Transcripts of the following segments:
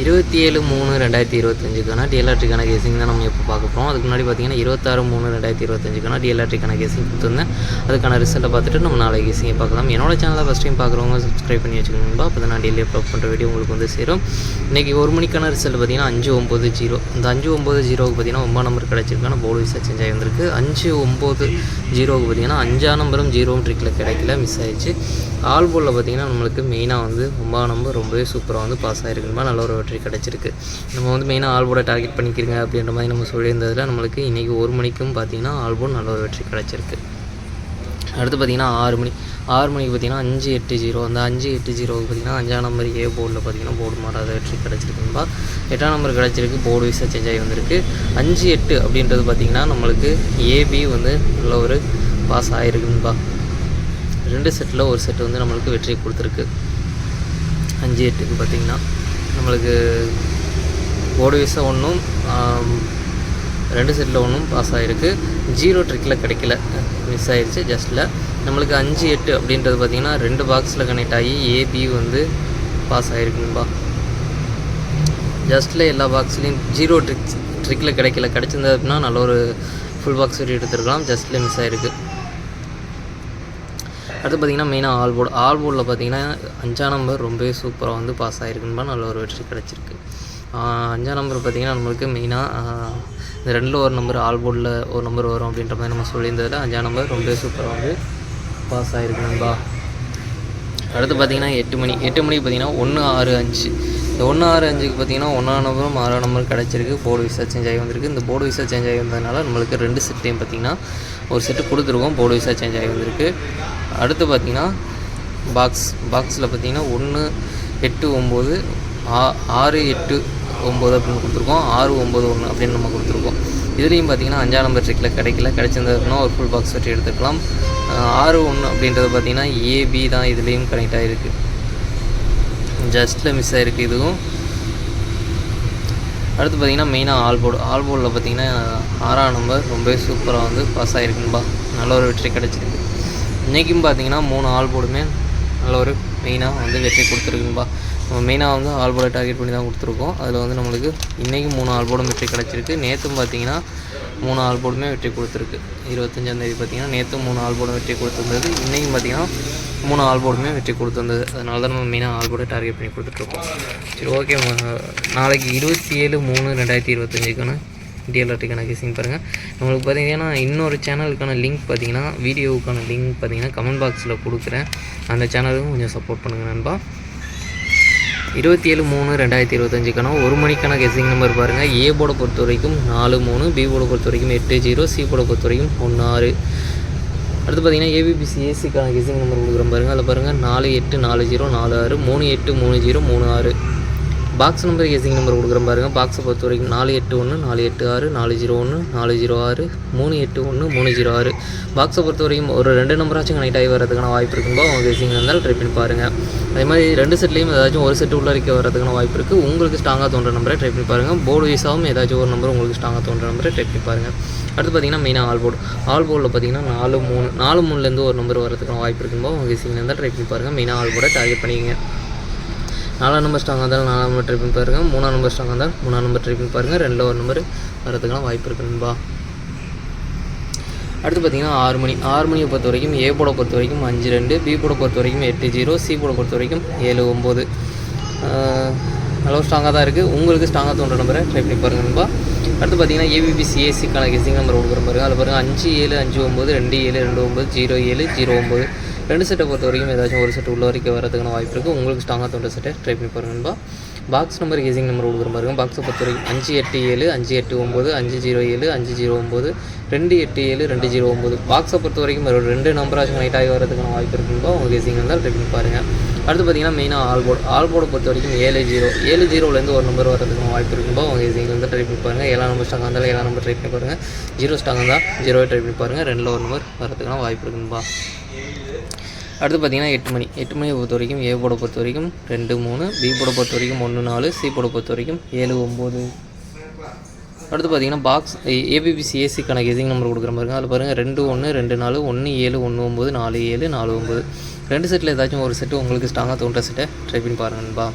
இருபத்தி ஏழு மூணு ரெண்டாயிரத்தி இருபத்தஞ்சுக்கான டிஎல்ஆர்டிக்கான கேசிங் தான் நம்ம எப்போ பார்க்க போகிறோம் அதுக்கு முன்னாடி பார்த்தீங்கன்னா இருபத்தாறு மூணு ரெண்டாயிரத்தி இருபத்தஞ்சுக்கான டிஎல்ஆர்டிக்கான கேசிங் கொடுத்துருந்தேன். அதுக்கான ரிசல்ட்டை பார்த்துட்டு நம்ம நாளைக்கு கேசிங்கை பார்க்கலாம். என்னோட சேனலை ஃபஸ்ட் டைம் பார்க்குறவங்க சப்ஸ்கிரைப் பண்ணி வச்சுக்கோங்கப்பா அப்போ தான் நான் டெய்லி அப்லோட் பண்ணுற வீடியோ உங்களுக்கு வந்து சேரும். இன்றைக்கி ஒரு மணிக்கான ரிசல்ட் பார்த்தீங்கன்னா அஞ்சு ஒம்பது ஜீரோ. இந்த அஞ்சு ஒம்பது ஜீரோவுக்கு பார்த்தீங்கன்னா ஒம்பது நம்பர் கிடச்சிருக்கான போர்டு விசா சேஞ்ச் ஆகி அஞ்சு ஒம்பது ஜீரோவுக்கு பார்த்தீங்கன்னா அஞ்சாம் நம்பரும் ஜீரோவும் ட்ரிக்கில் கிடைக்கல மிஸ் ஆயிடுச்சு. ஆல் போலில் பார்த்தீங்கன்னா நம்மளுக்கு மெயினாக வந்து ஒம்பது நம்பர் ரொம்பவே சூப்பராக வந்து பாஸ் ஆகிருக்குமா நல்ல ஒரு வெற்றி கிடச்சிருக்கு. நம்ம வந்து மெயினாக ஆல்போட டார்கெட் பண்ணிக்கிறங்க அப்படின்ற மாதிரி நம்ம சொல்லியிருந்ததில் நம்மளுக்கு இன்றைக்கி ஒரு மணிக்கும் பார்த்தீங்கன்னா ஆல்போர்ட் நல்ல ஒரு வெற்றி கிடச்சிருக்கு. அடுத்து பார்த்தீங்கன்னா ஆறு மணி ஆறு மணிக்கு பார்த்தீங்கன்னா அஞ்சு எட்டு ஜீரோ அந்த அஞ்சு எட்டு ஜீரோவுக்கு பார்த்தீங்கன்னா அஞ்சாம் நம்பர் ஏ போர்டில் பார்த்தீங்கன்னா போர்டு மாறாத வெற்றி கிடச்சிருக்குன்பா எட்டாம் நம்பர் கிடச்சிருக்கு போர்டு வைஸாக சேஞ்ச் ஆகி வந்திருக்கு. அஞ்சு எட்டு அப்படின்றது பார்த்தீங்கன்னா நம்மளுக்கு ஏபி வந்து நல்ல ஒரு பாஸ் ஆகிருக்குன்பா ரெண்டு செட்டில் ஒரு செட்டு வந்து நம்மளுக்கு வெற்றி கொடுத்துருக்கு. அஞ்சு எட்டுக்கு பார்த்திங்கன்னா நம்மளுக்கு போர்டு வீஸாக ஒன்றும் ரெண்டு செட்டில் ஒன்றும் பாஸ் ஆகிருக்கு ஜீரோ ட்ரிக்கில் கிடைக்கல. மிஸ் ஆகிருச்சு ஜஸ்ட்டில் நம்மளுக்கு அஞ்சு எட்டு அப்படின்றது பார்த்திங்கன்னா ரெண்டு பாக்ஸில் கனெக்ட் ஆகி ஏபி வந்து பாஸ் ஆகிருக்குங்கப்பா ஜஸ்ட்டில் எல்லா பாக்ஸ்லேயும் ஜீரோ ட்ரிக்ஸ் ட்ரிக்கில் கிடைக்கல. கிடச்சிருந்தது அப்படின்னா நல்ல ஒரு ஃபுல் பாக்ஸ் வெட்டி எடுத்துருக்கலாம். ஜஸ்ட்டில் மிஸ் ஆகிருக்கு அடுத்து பார்த்திங்கன்னா மெயினாக ஆல் போர்டு ஆல் போர்டில் பார்த்தீங்கன்னா அஞ்சாம் நம்பர் ரொம்பவே சூப்பராக வந்து பாஸ் ஆகிருக்குன்னு நல்ல ஒரு வெற்றி கிடச்சிருக்கு. அஞ்சாம் நம்பர் பார்த்திங்கன்னா நம்மளுக்கு மெயினாக இந்த ரெண்டில் ஒரு நம்பர் ஆல் போர்டில் ஒரு நம்பர் வரும் அப்படின்ற மாதிரி நம்ம சொல்லியிருந்ததில் அஞ்சாம் நம்பர் ரொம்பவே சூப்பராக வந்து பாஸ் ஆகிருக்கு நண்பா. அடுத்து பார்த்திங்கன்னா எட்டு மணி எட்டு மணிக்கு பார்த்திங்கன்னா ஒன்று ஆறு அஞ்சு. இந்த ஒன்று ஆறு அஞ்சுக்கு பார்த்தீங்கன்னா ஒன்றாம் நம்பரும் ஆறாம் நம்பர் கிடச்சிருக்கு. போர்டு விசா சேஞ்ச் ஆகி வந்திருக்கு. இந்த போர்டு விசா சேஞ்ச் ஆகி வந்ததுனால நம்மளுக்கு ரெண்டு செட்டையும் பார்த்திங்கன்னா ஒரு செட்டு கொடுத்துருக்கோம். போர்டு விசா சேஞ்ச் ஆகி வந்திருக்கு. அடுத்து பார்த்திங்கன்னா பாக்ஸ் பாக்ஸில் பார்த்திங்கன்னா ஒன்று எட்டு ஒம்பது ஆ ஆறு எட்டு ஒம்பது அப்படின்னு கொடுத்துருக்கோம். ஆறு ஒம்பது ஒன்று அப்படின்னு நம்ம கொடுத்துருக்கோம். இதுலேயும் பார்த்திங்கன்னா அஞ்சாம் நம்பர் ட்ரிக்கில் கிடைக்கல. கிடைச்சிருந்ததுனா ஒரு ஃபுல் பாக்ஸ் வெட்டி எடுத்துக்கலாம். ஆறு ஒன்று அப்படின்றது பார்த்திங்கன்னா ஏபி தான் இதுலேயும் கனெக்ட் ஆகிருக்கு ஜஸ்ட்டில் மிஸ் ஆகிருக்கு இதுவும். அடுத்து பார்த்திங்கன்னா மெயினாக ஆல் போர்டு ஆல் போர்டில் பார்த்திங்கன்னா ஆறாம் நம்பர் ரொம்பவே சூப்பராக வந்து பாஸ் ஆகிருக்குன்பா நல்ல ஒரு வெற்றி கிடச்சிருக்கு. இன்றைக்கும் பார்த்திங்கன்னா மூணு ஆல் போர்டுமே நல்ல ஒரு மெயினாக வந்து வெற்றி கொடுத்துருக்குன்பா நம்ம மெயினாக வந்து ஆல் போர்டை டார்கெட் பண்ணி தான் கொடுத்துருக்கோம். அதில் வந்து நம்மளுக்கு இன்றைக்கும் மூணு ஆல் போர்டும் வெற்றி கிடச்சிருக்கு. நேற்றும் பார்த்தீங்கன்னா மூணு ஆல் போர்டுமே வெற்றி கொடுத்துருக்கு. இருபத்தஞ்சாந்தேதி பார்த்தீங்கன்னா நேற்றும் மூணு ஆல் போர்டும் வெற்றி கொடுத்துருந்தது. இன்றைக்கும் பார்த்தீங்கன்னா மூணு ஆல் போர்டுமே வெற்றி கொடுத்துருந்தது. அதனால தான் நம்ம மெயினாக ஆல் போர்டை டார்கெட் பண்ணி கொடுத்துட்ருக்கோம் சரி ஓகே நாளைக்கு இருபத்தி ஏழு மூணு ரெண்டாயிரத்தி இருபத்தஞ்சுக்கான டிஎல்ஆர்டிக்கான கேசிங் பாருங்கள் நம்மளுக்கு பார்த்தீங்கன்னா இன்னொரு சேனலுக்கான லிங்க் பார்த்தீங்கன்னா வீடியோவுக்கான லிங்க் பார்த்தீங்கன்னா கமெண்ட் பாக்ஸில் கொடுக்குறேன். அந்த சேனலுக்கும் கொஞ்சம் சப்போர்ட் பண்ணுங்கள் நண்பா. இருபத்தி ஏழு மூணு ரெண்டாயிரத்தி இருபத்தஞ்சுக்கான ஒரு மணிக்கான கெஸிங் நம்பர் பாருங்கள் ஏ போட பொறுத்த வரைக்கும் நாலு மூணு பி போட பொறுத்த வரைக்கும் எட்டு ஜீரோ சி போட பொறுத்த வரைக்கும் ஒன்று ஆறு. அடுத்து பார்த்தீங்கன்னா ஏபிபிசி ஏசிக்கான கெஸிங் நம்பர் கொடுக்குறோம் பாருங்கள் அதில் பாருங்கள் நாலு எட்டு நாலு ஜீரோ நாலு ஆறு மூணு எட்டு மூணு ஜீரோ மூணு ஆறு. பாக்ஸ் நம்பர் கெஸிங் நம்பர் கொடுக்குறேன் பாருங்கள் பாக்ஸை பொறுத்த வரைக்கும் நாலு எட்டு ஒன்று நாலு எட்டு ஆறு நாலு ஜீரோ ஒன்று நாலு ஜீரோ ஆறு மூணு எட்டு ஒன்று மூணு ஜீரோ ஆறு. பாக்ஸை பொறுத்த வரைக்கும் ஒரு ரெண்டு நம்பராச்சும் கனெக்ட் ஆகி வரதுக்கான வாய்ப்பு இருக்கும்போது அவங்க கெஸிங் இருந்தால் ட்ரை பண்ணி பாருங்கள் அதே மாதிரி ரெண்டு செட்லேயும் ஏதாச்சும் ஒரு செட்டு உள்ள இருக்க வரதுக்கான வாய்ப்பு இருக்குது உங்களுக்கு ஸ்ட்ராங்காக தோன்ற நம்பரை ட்ரை பண்ணி பாருங்கள் போர்டு வைஸாகவும் ஏதாச்சும் ஒரு நம்பர் உங்களுக்கு ஸ்ட்ராங்காக தோன்ற நம்பரை ட்ரை பண்ணி பாருங்கள் அடுத்து பார்த்தீங்கன்னா மெயினாக ஆல் போர்டு ஆல் போர்டில் பார்த்தீங்கன்னா நாலு மூணு நாலு மூணுலேருந்து ஒரு நம்பர் வரதுக்கான வாய்ப்பு இருக்கும்போது உங்கள் கெஸிங் இருந்தால் ட்ரை பண்ணி பாருங்கள் மெயினாக ஆல் போர்டை டார்கெட் பண்ணிக்கங்க. நாலாம் நம்பர் ஸ்ட்ராங்காக இருந்தாலும் நாலாம் நம்பர் ட்ரை பண்ணி பாருங்கள் மூணாம் நம்பர் ஸ்ட்ராங் இருந்தால் மூணாம் நம்பர் ட்ரை பண்ணி பாருங்கள் ரெண்டில் ஒரு நம்பர் வரதுக்கெல்லாம் வாய்ப்பு இருக்குன்பா அடுத்து பார்த்தீங்கன்னா ஆறு மணி. ஆறு மணியை பொறுத்த வரைக்கும் ஏ போட பொறுத்த வரைக்கும் அஞ்சு ரெண்டு பி போட பொறுத்த வரைக்கும் எட்டு ஜீரோ சி போட பொறுத்த வரைக்கும் ஏழு ஒம்பது அளவு ஸ்ட்ராங்காக தான் இருக்குது உங்களுக்கு ஸ்ட்ராங்காக தோன்ற நம்பரை ட்ரை பண்ணி பாருங்கன்பா அடுத்து பார்த்தீங்கன்னா ஏபிபி சிஎஸ்சிக்கான கெஸிங் நம்பர் கொடுக்குற பாருங்கள் அதில் பாருங்கள் அஞ்சு ஏழு அஞ்சு ஒம்பது ரெண்டு ஏழு ரெண்டு ஒம்பது ஜீரோ ஏழு ஜீரோ ஒம்பது ரெண்டு செட்டை பொறுத்த வரைக்கும் ஏதாச்சும் ஒரு செட் உள்ள வரைக்கும் வரதுக்கான வாய்ப்பு இருக்குது உங்களுக்கு ஸ்ட்ராங்காக தோன்ற செட்டை ட்ரை பண்ணி பாருங்கன்பா பாக்ஸ் நம்பர் கெஸிங் நம்பர் கொடுக்குற பாருங்க பாக்ஸை பொறுத்த வரைக்கும் அஞ்சு எட்டு ஏழு அஞ்சு எட்டு ஒம்பது அஞ்சு ஜீரோ ஏழு அஞ்சு ஜீரோ ஒம்பது ரெண்டு எட்டு ஏழு ரெண்டு ஜீரோ ஒம்பது பாக்ஸை பொறுத்த வரைக்கும் ஒரு ரெண்டு நம்பராச்சும் கனெக்ட் ஆகி வரதுக்கான வாய்ப்பு இருக்குன்பா உங்கள் கெஸிங் இருந்தால் ட்ரை பண்ணி பாருங்கள் அடுத்து பார்த்தீங்கன்னா மெயினாக ஆல் போர்டு ஆல் போர்டை பொறுத்த வரைக்கும் ஏழு ஜீரோ ஏழு ஜீரோலேருந்து ஒரு நம்பர் வரதுக்கான வாய்ப்பு இருக்கும்போது உங்கள் கெஸிங் வந்து ட்ரை பண்ணி பாருங்கள் எல்லா நம்பர் ஸ்டாக் இருந்தாலும் எல்லா நம்பர் ட்ரை பண்ணி பாருங்கள் ஜீரோ ஸ்டாக் இருந்தால் ஜீரோவை ட்ரை பண்ணி பாருங்கள் ரெண்டில் ஒரு நம்பர் வரதுக்கான வாய்ப்பு இருக்கும்பா அடுத்து பார்த்தீங்கன்னா எட்டு மணி. எட்டு மணியை பொறுத்த வரைக்கும் ஏ போட பொறுத்த வரைக்கும் ரெண்டு மூணு பி போட பொறுத்த வரைக்கும் ஒன்று நாலு சி போட பொறுத்த வரைக்கும் ஏழு ஒம்பது. அடுத்து பார்த்தீங்கன்னா பாக்ஸ் ஏபிபிசி ஏசிக்கான எதிங் நம்பர் கொடுக்குற பாருங்க அதில் பாருங்கள் ரெண்டு ஒன்று ரெண்டு நாலு ஒன்று ஏழு ஒன்று ஒம்பது நாலு ஏழு நாலு ஒம்பது. ரெண்டு செட்டில் ஏதாச்சும் ஒரு செட்டு உங்களுக்கு ஸ்ட்ராங்காக தோன்ற செட்டை ட்ரை பண்ணி பாருங்கன்பா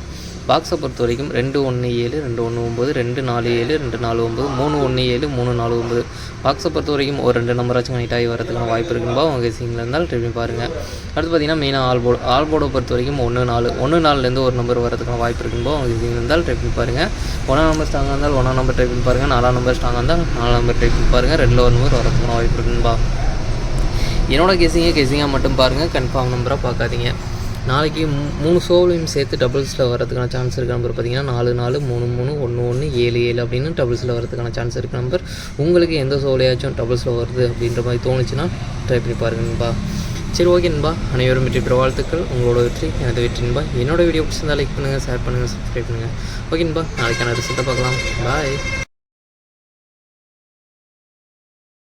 பாக்ஸை பொறுத்த வரைக்கும் ரெண்டு ஒன்று ஏழு ரெண்டு ஒன்று ஒம்பது ரெண்டு நாலு ஏழு ரெண்டு நாலு ஒம்பது மூணு ஒன்று ஏழு மூணு நாலு ஒம்பது பாக்ஸை பொறுத்த வரைக்கும் ஒரு ரெண்டு நம்பராச்சும் கனெக்ட் ஆகி வரதுக்கான வாய்ப்பு இருக்குன்பா உங்கள் கெசிங்கில் இருந்தால் ட்ரிப்பிங் பாருங்கள் அடுத்து பார்த்தீங்கன்னா மெயினாக ஆல் போர்டு ஆல் போர்டை பொறுத்த வரைக்கும் ஒன்று நாலு ஒன்று நாலுலேருந்து ஒரு நம்பர் வரதுக்கான வாய்ப்பு இருக்கும்போ உங்கள் கெசிங்கில் இருந்தால் ட்ரை பண்ணி பாருங்கள் ஒன்றாம் நம்பர் ஸ்ட்ராங்காக இருந்தால் ஒன்றாம் நம்பர் ட்ரை பண்ணி பாருங்கள் நாலாம் நம்பர் ஸ்ட்ராங்காக இருந்தால் நாலாம் நம்பர் ட்ரை பண்ணி பாருங்கள் ரெண்டில் ஒரு நம்பர் வரதுக்கான வாய்ப்பு இருக்குன்பா என்னோட கெஸிங்கே கெஸிங்காக மட்டும் பாருங்கள் கன்ஃபார்ம் நம்பராக பார்க்காதீங்க. நாளைக்கு மூணு ஷோவிலையும் சேர்த்து டபுள்ஸில் வரதுக்கான சான்ஸ் இருக்க நம்பர் பார்த்தீங்கன்னா நாலு நாலு மூணு மூணு ஒன்று ஒன்று ஏழு ஏழு அப்படின்னு டபுள்ஸில் வரதுக்கான சான்ஸ் இருக்க நம்பர் உங்களுக்கு எந்த ஷோலையாச்சும் டபுள்ஸில் வருது அப்படின்ற மாதிரி தோணுச்சுன்னா ட்ரை பண்ணி பாருங்கப்பா சரி ஓகே நண்பா. அனைவரும் வெற்றி பெற வாழ்த்துக்கள். உங்களோட வெற்றி எனது வெற்றி நண்பா. என்னோட வீடியோ பிடிச்சிருந்தா லைக் பண்ணுங்கள் ஷேர் பண்ணுங்கள் சப்ஸ்கிரைப் பண்ணுங்கள் ஓகே நண்பா. நாளைக்கான ரிசல்ட்டை பார்க்கலாம். பாய்